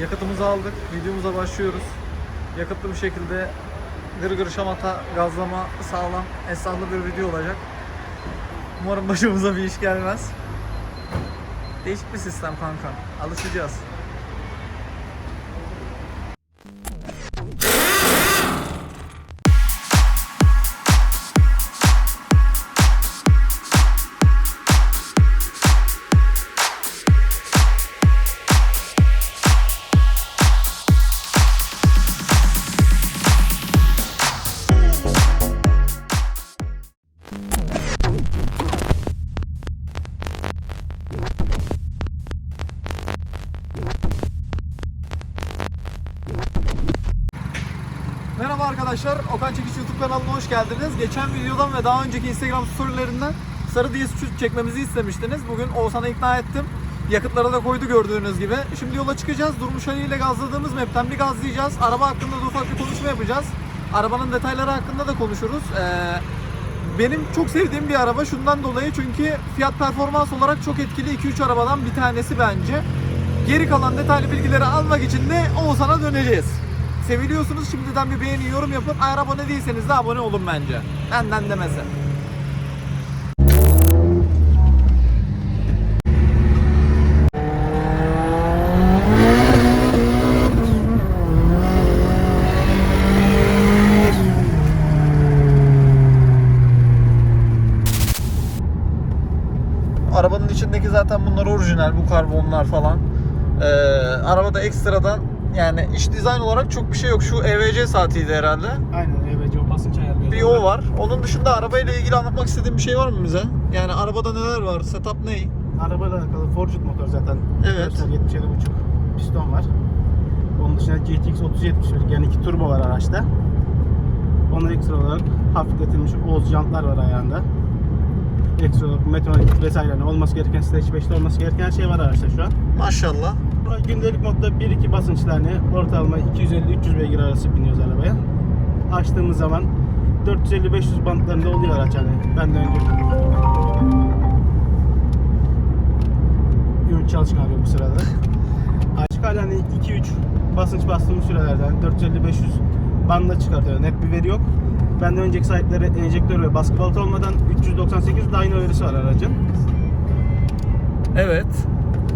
Yakıtımızı aldık. Videomuza başlıyoruz. Yakıtlı bir şekilde gır gır şamata, gazlama sağlam, esnaflı bir video olacak. Umarım başımıza bir iş gelmez. Değişik bir sistem kanka. Alışacağız. Merhaba arkadaşlar, Okan Çekiç YouTube kanalına hoş geldiniz. Geçen videodan ve daha önceki Instagram storylerinden sarı DS3 çekmemizi istemiştiniz. Bugün Oğuzhan'ı ikna ettim. Yakıtlara da koydu gördüğünüz gibi. Şimdi yola çıkacağız. Durmuş Ali ile gazladığımız map'ten bir gazlayacağız. Araba hakkında da ufak bir konuşma yapacağız. Arabanın detayları hakkında da konuşuruz. Ee, benim çok sevdiğim bir araba şundan dolayı çünkü fiyat performans olarak çok etkili 2-3 arabadan bir tanesi bence. Geri kalan detaylı bilgileri almak için de Oğuzhan'a döneceğiz. Seviliyorsunuz şimdiden bir beğeni yorum yapın. Eğer abone değilseniz de abone olun bence. Benden demesi. Arabanın içindeki zaten bunlar orijinal bu karbonlar falan. Ee, arabada ekstradan yani iç dizayn olarak çok bir şey yok. Şu EVC saatiydi herhalde. Aynen evet o basınç ayarlıyor. Bir o var. Onun dışında arabayla ilgili anlatmak istediğin bir şey var mı bize? Yani arabada neler var? Setup ne? Arabayla alakalı Forged motor zaten. Evet. 77.5 piston var. Onun dışında GTX 3071 yani iki turbo var araçta. Ona ekstra olarak hafifletilmiş Oğuz jantlar var ayağında. Ekstra olarak vesaire yani olması gereken Stage 5'te olması gereken her şey var araçta şu an. Maşallah. Gündelik modda 1-2 basınçlı hani ortalama 250-300 beygir arası biniyoruz arabaya. Açtığımız zaman 450-500 bantlarında oluyor araç hani. Ben de önce Ümit Çalışkan arıyor bu sırada. Açık hala hani 2-3 basınç bastığımız sürelerden 450-500 banda çıkartıyor. Net bir veri yok. Benden önceki sahipleri enjektör ve baskı balata olmadan 398 dyno verisi var aracın. Evet.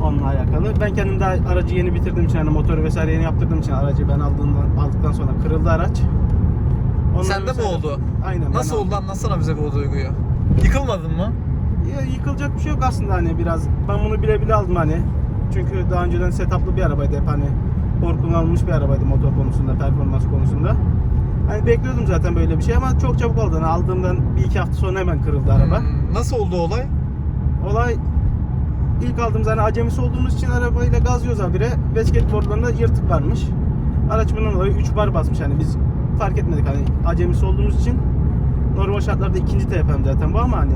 Onunla alakalı. Ben kendim daha aracı yeni bitirdiğim için hani motoru vesaire yeni yaptırdığım için aracı ben aldığımdan aldıktan sonra kırıldı araç. Ondan Sende mi oldu? Aynen. Nasıl oldu anlatsana bize bu duyguyu. Yıkılmadın mı? Ya, yıkılacak bir şey yok aslında hani biraz. Ben bunu bile bile aldım hani. Çünkü daha önceden setuplı bir arabaydı hep hani. Kullanılmış bir arabaydı motor konusunda, performans konusunda. Hani bekliyordum zaten böyle bir şey ama çok çabuk oldu. Hani aldığımdan bir iki hafta sonra hemen kırıldı araba. Hmm, Nasıl oldu olay? Olay ilk aldığımız hani acemisi olduğumuz için arabayla gazlıyoruz habire ve skateboardlarında yırtık varmış. Araç bundan dolayı 3 bar basmış hani biz fark etmedik hani acemisi olduğumuz için normal şartlarda ikinci TP'm zaten bu ama hani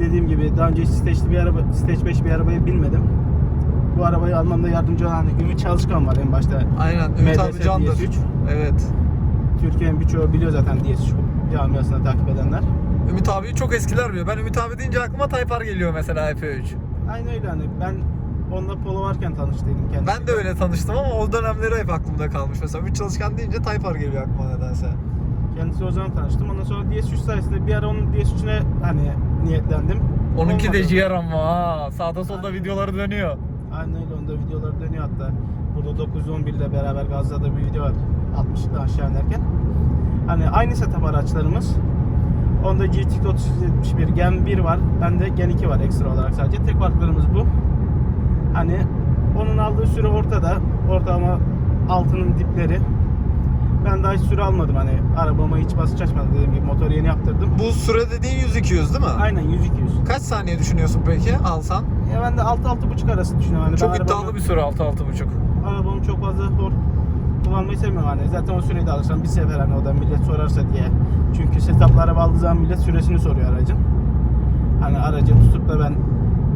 dediğim gibi daha önce hiç stage'li bir araba, stage 5 bir arabaya binmedim. Bu arabayı almamda yardımcı olan hani Ümit Çalışkan var en başta. Aynen Ümit abi candır. DS3. Evet. Türkiye'nin birçoğu biliyor zaten DS3 camiasını takip edenler. Ümit abiyi çok eskiler biliyor. Ben Ümit abi deyince aklıma Tayfar geliyor mesela F3. Aynı öyle hani ben onunla polo varken tanıştıydım kendisiyle. Ben de öyle tanıştım ama o dönemleri hep aklımda kalmış. Mesela Ümit Çalışkan deyince Tayfar geliyor aklıma nedense. Kendisi o zaman tanıştım. Ondan sonra DS3 sayesinde bir ara onun DS3'üne hani niyetlendim. Onunki de Olmadı. ciğer ama ha. Sağda solda videoları dönüyor. Aynen öyle. Onda videolar dönüyor hatta. Burada 911 ile beraber Gazze'de bir video var. 60'lı aşağı inerken. Hani aynı setup araçlarımız. Onda GTX 3071 Gen 1 var. Bende Gen 2 var ekstra olarak sadece. Tek farklarımız bu. Hani onun aldığı süre ortada. Ortalama altının dipleri. Ben daha hiç süre almadım hani arabama hiç basınç açmadım dediğim gibi motoru yeni yaptırdım. Bu süre dediğin 100-200 değil mi? Aynen 100-200. Kaç saniye düşünüyorsun peki alsan? Ya ben de 6-6.5 arası düşünüyorum. Hani Çok ben iddialı arabamı- bir süre 6-6,5. Arabamı çok fazla hor kullanmayı sevmiyorum hani. Zaten o süreyi de alırsam bir sefer hani o da millet sorarsa diye. Çünkü setuplı araba aldığı zaman millet süresini soruyor aracın. Hani aracı tutup da ben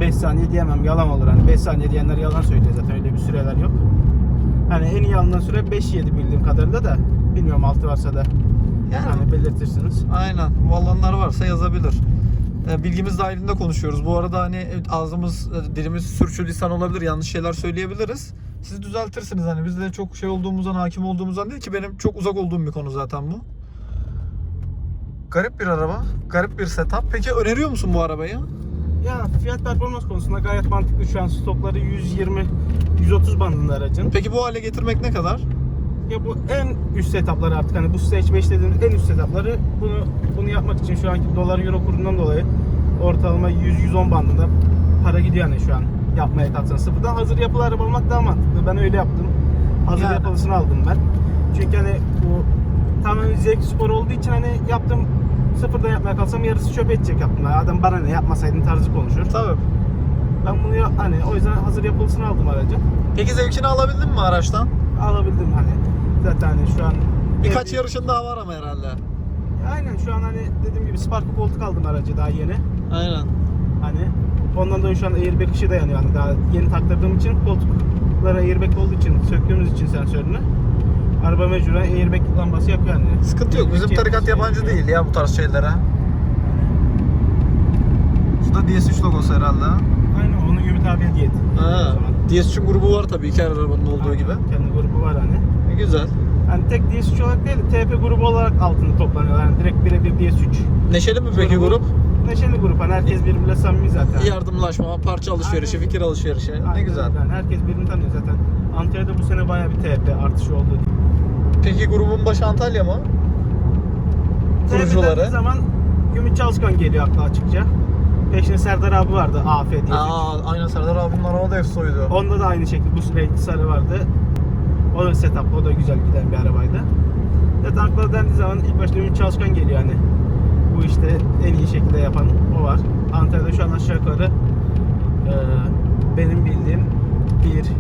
5 saniye diyemem yalan olur hani 5 saniye diyenler yalan söylüyor zaten öyle bir süreler yok. Hani en iyi alınan süre 5-7 bildiğim kadarıyla da bilmiyorum 6 varsa da Yani hani belirtirsiniz. aynen. Bu alanlar varsa yazabilir. E, Bilgimiz dahilinde konuşuyoruz. Bu arada hani ağzımız, e, dilimiz sürçülisan olabilir. Yanlış şeyler söyleyebiliriz. Siz düzeltirsiniz hani biz de çok şey olduğumuzdan hakim olduğumuzdan değil ki benim çok uzak olduğum bir konu zaten bu. Garip bir araba, garip bir setup. Peki öneriyor musun bu arabayı? Ya fiyat performans konusunda gayet mantıklı. Şu an stokları 120 130 bandında aracın. Peki bu hale getirmek ne kadar? Ya bu en üst setupları artık hani bu Stage 5 dediğimiz en üst setupları bunu bunu yapmak için şu anki dolar euro kurundan dolayı ortalama 100-110 bandında para gidiyor yani şu an yapmaya kalksan sıfırdan hazır yapılı araba almak daha mantıklı. Ben öyle yaptım. Hazır Yani. yapılısını aldım ben. Çünkü hani bu tamamen zevk spor olduğu için hani yaptım sıfırdan yapmaya kalksam yarısı çöp edecek yaptım. Adam bana ne yapmasaydın tarzı konuşur. Tabii. Ben bunu hani o yüzden hazır yapılısını aldım aracın. Peki zevkini alabildin mi araçtan? Alabildim hani. Zaten hani şu an Birkaç evde- yarışın daha var ama herhalde. Aynen şu an hani dediğim gibi Spark koltuk aldım aracı daha yeni. Aynen. Hani ondan dolayı şu an airbag ışığı dayanıyor hani daha yeni taktırdığım için koltuklara airbag olduğu için söktüğümüz için sensörünü araba mecburen airbag lambası yakıyor yani. Sıkıntı yok. Bizim tarikat yabancı değil ya bu tarz şeylere. Şu da DS3 logosu herhalde. Aynen onu Ümit abiye diyet. Ha. DS3'ün grubu var tabii iki her arabanın olduğu gibi. Kendi grubu var hani. E, güzel. Hani tek DS3 olarak değil TP grubu olarak altında toplanıyorlar. Yani direkt birebir DS3. Neşeli mi peki Grubu- grup? Neşeli grup hani herkes birbiriyle samimi zaten. Yardımlaşma, parça alışverişi, Aynen. fikir alışverişi. Ne Aynen güzel. öyle. Yani herkes birbirini tanıyor zaten. Antalya'da bu sene bayağı bir TP artışı oldu. Peki grubun başı Antalya mı? Kurucuları. dediği zaman Ümit Çalışkan geliyor akla açıkça. Peşinde Serdar abi vardı AF diye. Aa, aynen Serdar abinin araba da efsoydu. Onda da aynı şekilde bu renkli sarı vardı. O da setup, o da güzel giden bir arabaydı. Zaten akla dendiği zaman ilk başta Ümit Çalışkan geliyor hani. Bu işte en iyi şekilde yapan o var. Antalya'da şu an aşağı yukarı e, benim bildiğim 1, 2, 3,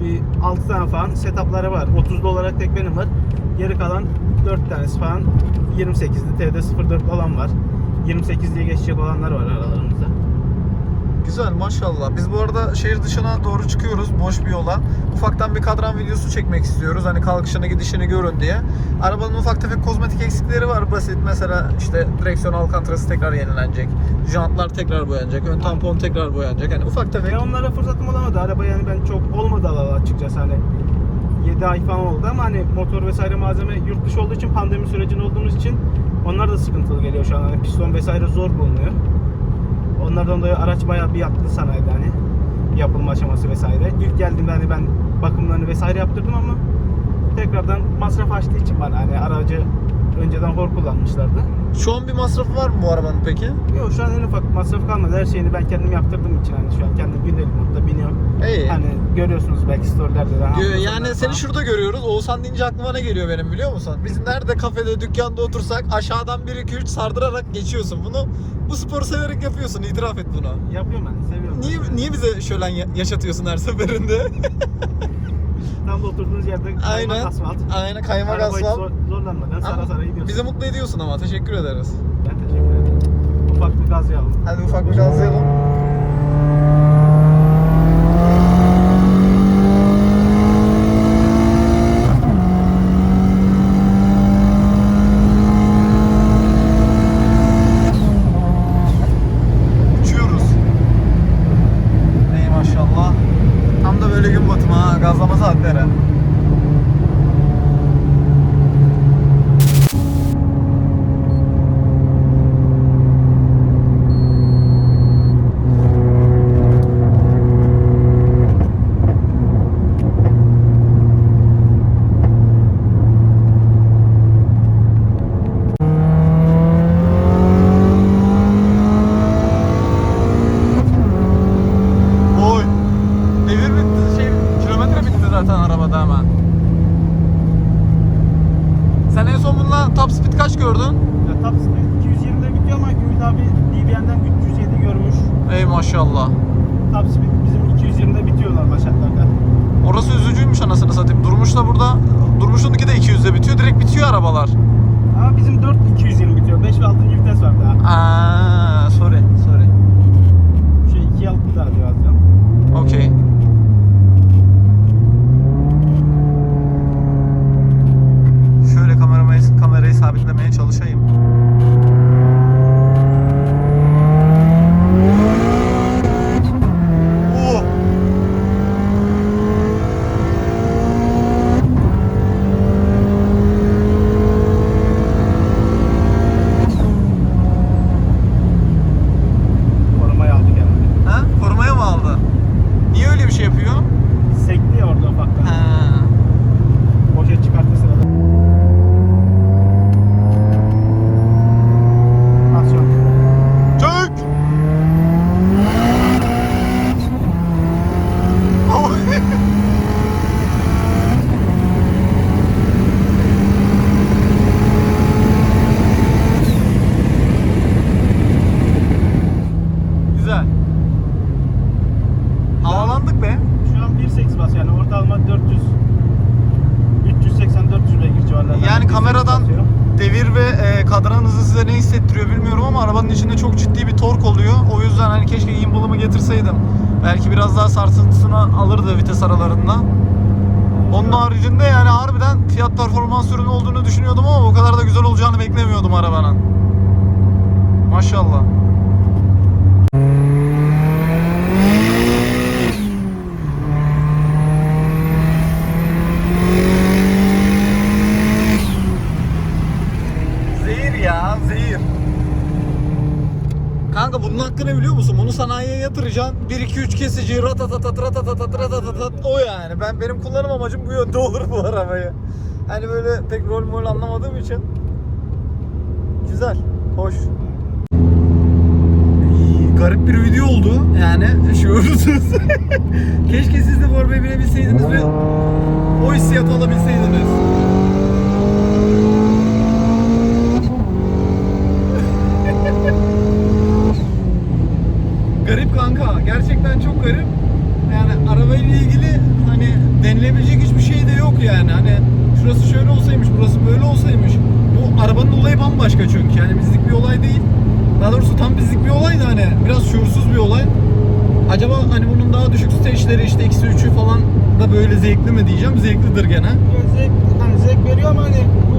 bir 6 tane falan setupları var. 30'lu olarak tek benim var. Geri kalan 4 tanesi falan 28'li TD04 olan var. 28 diye geçecek olanlar var aralarımızda. Güzel maşallah. Biz bu arada şehir dışına doğru çıkıyoruz boş bir yola. Ufaktan bir kadran videosu çekmek istiyoruz. Hani kalkışını gidişini görün diye. Arabanın ufak tefek kozmetik eksikleri var basit. Mesela işte direksiyon alkantrası tekrar yenilenecek. Jantlar tekrar boyanacak. Ön tampon tekrar boyanacak. Hani ufak tefek. Ya onlara fırsatım olamadı. Araba yani ben çok olmadı açıkçası hani 7 ay falan oldu ama hani motor vesaire malzeme yurt dışı olduğu için pandemi sürecinde olduğumuz için onlar da sıkıntılı geliyor şu an. Hani piston vesaire zor bulunuyor. Onlardan dolayı araç bayağı bir yattı sanayide hani yapılma aşaması vesaire. İlk geldiğimde hani ben bakımlarını vesaire yaptırdım ama tekrardan masraf açtığı için bana hani aracı önceden hor kullanmışlardı. Şu an bir masrafı var mı bu arabanın peki? Yok şu an en ufak masraf kalmadı. Her şeyini ben kendim yaptırdığım için hani şu an kendim gündelik modda biniyorum. İyi. Hani görüyorsunuz belki storylerde de. Yo, Yani seni falan. şurada görüyoruz. Oğuzhan deyince aklıma ne geliyor benim biliyor musun? Biz nerede kafede, dükkanda otursak aşağıdan 1 2 3 sardırarak geçiyorsun. Bunu bu sporu severek yapıyorsun. İtiraf et bunu. Yapıyorum hani seviyorum. Niye niye bize şölen ya- yaşatıyorsun her seferinde? Tam da oturduğunuz yerde kaymak Aynen. asfalt. Aynen kaymak Arabayı asfalt. zor- zorlanmadan sara sara gidiyorsun. bizi mutlu ediyorsun ama teşekkür ederiz. Ben teşekkür ederim. Ufak bir gaz yalım. Hadi ufak bir gazlayalım. Uçuyoruz. Ey maşallah. Tam da böyle gün batımı ha. Gazlama saatleri. Oy. Devir bitti. Şey, kilometre bitti zaten arabada hemen. Sen en son bununla top speed kaç gördün? Ya, top speed 220'de bitiyor ama Ümit abi DBN'den 307 görmüş. Ey maşallah. Top speed bizim 220'de bitiyor normal şartlarda. Orası üzücüymüş anasını satayım. Durmuş da burada, Durmuş'unki de 200'de bitiyor. Arabalar. Ama bizim 4 220 bitiyor. 5 ve 6. vites var daha. Aa, sorry, sorry. Şey 2 yalık daha birazdan. Okey. İçinde çok ciddi bir tork oluyor. O yüzden hani keşke gimbal'ımı getirseydim. Belki biraz daha sarsıntısını alırdı vites aralarında. Onun haricinde yani harbiden fiyat performans ürünü olduğunu düşünüyordum ama o kadar da güzel olacağını beklemiyordum arabanın. Maşallah. Zehir ya, zehir. Kanka bunun hakkını biliyor musun? Bunu sanayiye yatıracaksın. 1 2 3 kesici ratatatat ratatatat ratatatat o yani. Ben benim kullanım amacım bu yönde olur bu arabayı. Hani böyle pek rol mol anlamadığım için. Güzel, hoş. Garip bir video oldu yani şuursuz. Keşke siz de bu arabaya binebilseydiniz ve o hissiyatı alabilseydiniz. Garip kanka. Gerçekten çok garip. Yani arabayla ilgili hani denilebilecek hiçbir şey de yok yani. Hani şurası şöyle olsaymış, burası böyle olsaymış. Bu arabanın olayı bambaşka çünkü. Yani bizlik bir olay değil. Daha doğrusu tam bizlik bir olay da hani biraz şuursuz bir olay. Acaba hani bunun daha düşük stage'leri işte eksi 3'ü falan da böyle zevkli mi diyeceğim. Zevklidir gene. Yani zevk, hani zevk veriyor ama hani bu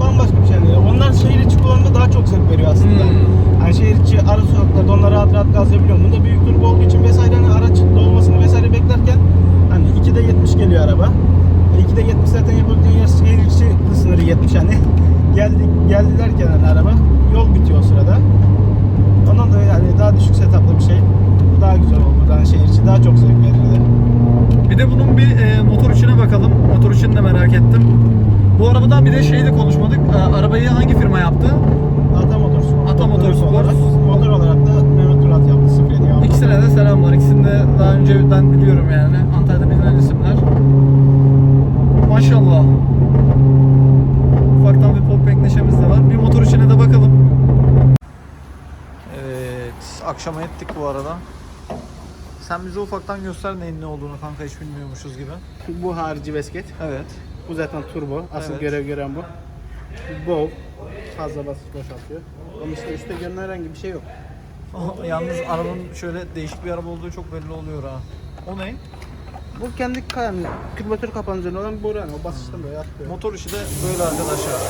bambaşka bir şey. Yani onlar şehir içi kullanımda daha çok zevk veriyor aslında. Hmm. Hani şehir içi ara sokaklarda onlar rahat rahat gaz yapabiliyorum. Bunda büyük turbo olduğu için vesaire hani araç dolmasını vesaire beklerken hani 2'de 70 geliyor araba. E 2'de 70 zaten yapabildiğin yer şehir içi sınırı 70 hani. Geldi, geldilerken hani araba yol bitiyor o sırada. Ondan da yani daha düşük setuplı bir şey. Daha güzel oldu. Yani şehir içi daha çok zevk verirdi. Bir de bunun bir e, motor içine bakalım. Motor içini de merak ettim. Bu arabadan bir de şeyi de konuşmadık. E, arabayı hangi firma yaptı? Ata Motorsport. Ata Motorsport. olarak, motor olarak da Mehmet Turat yaptı 07 yaptı. İkisine de selamlar. İkisini de daha önceden biliyorum yani. Antalya'da bilinen isimler. Maşallah. Ufaktan bir pop neşemiz de var. Bir motor içine de bakalım. Evet. Akşama ettik bu arada. Sen bize ufaktan göster neyin ne olduğunu kanka hiç bilmiyormuşuz gibi. Bu harici vesket. Evet. Bu zaten turbo. Asıl Evet. görev gören bu. Bow. Fazla basınç boşaltıyor. Onun işte üstte görünen herhangi bir şey yok. Yalnız arabanın şöyle değişik bir araba olduğu çok belli oluyor ha. O ne? Bu kendi yani kürbütür kapanıcı olan bir boru yani. O basınçtan böyle atıyor. Motor işi de böyle arkadaşlar.